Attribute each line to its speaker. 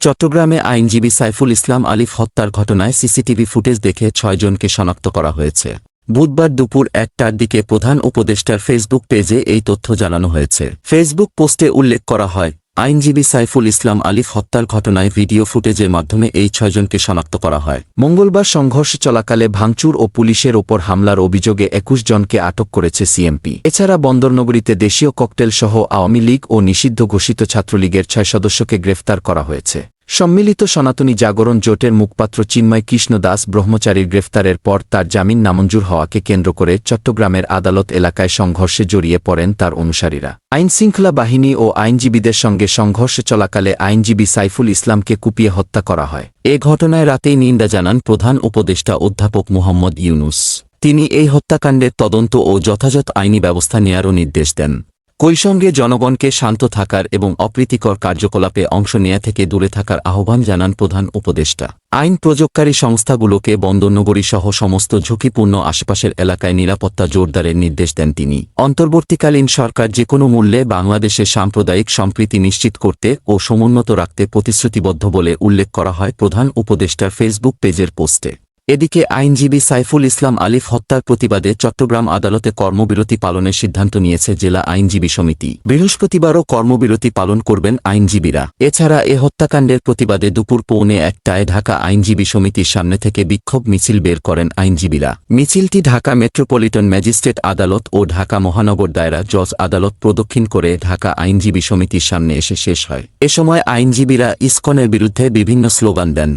Speaker 1: চট্টগ্রামে আইনজীবী সাইফুল ইসলাম আলিফ হত্যার ঘটনায় সিসিটিভি ফুটেজ দেখে ছয়জনকে শনাক্ত করা হয়েছে। বুধবার দুপুর একটার দিকে প্রধান উপদেষ্টার ফেসবুক পেজে এই তথ্য জানানো হয়েছে। ফেসবুক পোস্টে উল্লেখ করা হয় আইনজীবী সাইফুল ইসলাম আলিফ হত্যার ঘটনায় ভিডিও ফুটেজের মাধ্যমে এই ছয়জনকে শনাক্ত করা হয়। মঙ্গলবার সংঘর্ষ চলাকালে ভাঙচুর ও পুলিশের ওপর হামলার অভিযোগে একুশ জনকে আটক করেছে সিএমপি। এছাড়া বন্দরনগরীতে দেশীয় ককটেল সহ আওয়ামী লীগ ও নিষিদ্ধ ঘোষিত ছাত্রলীগের ছয় সদস্যকে গ্রেফতার করা হয়েছে। সম্মিলিত সনাতনী জাগরণ জোটের মুখপাত্র চিন্ময় কৃষ্ণ দাস ব্রহ্মচারীর গ্রেফতারের পর তার জামিন নামঞ্জুর হওয়াকে কেন্দ্র করে চট্টগ্রামের আদালত এলাকায় সংঘর্ষে জড়িয়ে পড়েন তার অনুসারীরা। আইনশৃঙ্খলা বাহিনী ও আইনজীবীদের সঙ্গে সংঘর্ষে চলাকালে আইনজীবী সাইফুল ইসলামকে কুপিয়ে হত্যা করা হয়। এ ঘটনায় রাতেই নিন্দা জানান প্রধান উপদেষ্টা অধ্যাপক মুহম্মদ ইউনুস। তিনি এই হত্যাকাণ্ডের তদন্ত ও যথাযথ আইনি ব্যবস্থা নেয়ারও নির্দেশ দেন। কৈসঙ্গে জনগণকে শান্ত থাকার এবং অপ্রীতিকর কার্যকলাপে অংশ নেয়া থেকে দূরে থাকার আহ্বান জানান প্রধান উপদেষ্টা। আইন প্রযোগকারী সংস্থাগুলোকে বন্দরনগরী সহ সমস্ত ঝুঁকিপূর্ণ আশেপাশের এলাকায় নিরাপত্তা জোরদারের নির্দেশ দেন তিনি। অন্তর্বর্তীকালীন সরকার যে কোনো মূল্যে বাংলাদেশের সাম্প্রদায়িক সম্প্রীতি নিশ্চিত করতে ও সমুন্নত রাখতে প্রতিশ্রুতিবদ্ধ বলে উল্লেখ করা হয় প্রধান উপদেষ্টার ফেসবুক পেজের পোস্টে। এদিকে আইনজীবী সাইফুল ইসলাম আলিফ হত্যার প্রতিবাদে চট্টগ্রাম আদালতে কর্মবিরতি পালনের সিদ্ধান্ত নিয়েছে জেলা আইনজীবী সমিতি। বৃহস্পতিবারও কর্মবিরতি পালন করবেন আইনজীবীরা। এছাড়া এ হত্যাকাণ্ডের প্রতিবাদে দুপুর পৌনে একটায় ঢাকা আইনজীবী সমিতির সামনে থেকে বিক্ষোভ মিছিল বের করেন আইনজীবীরা। মিছিলটি ঢাকা মেট্রোপলিটন ম্যাজিস্ট্রেট আদালত ও ঢাকা মহানগর দায়রা জজ আদালত প্রদক্ষিণ করে ঢাকা আইনজীবী সমিতির সামনে এসে শেষ হয়। এ সময় আইনজীবীরা ইসকনের বিরুদ্ধে বিভিন্ন স্লোগান দেন।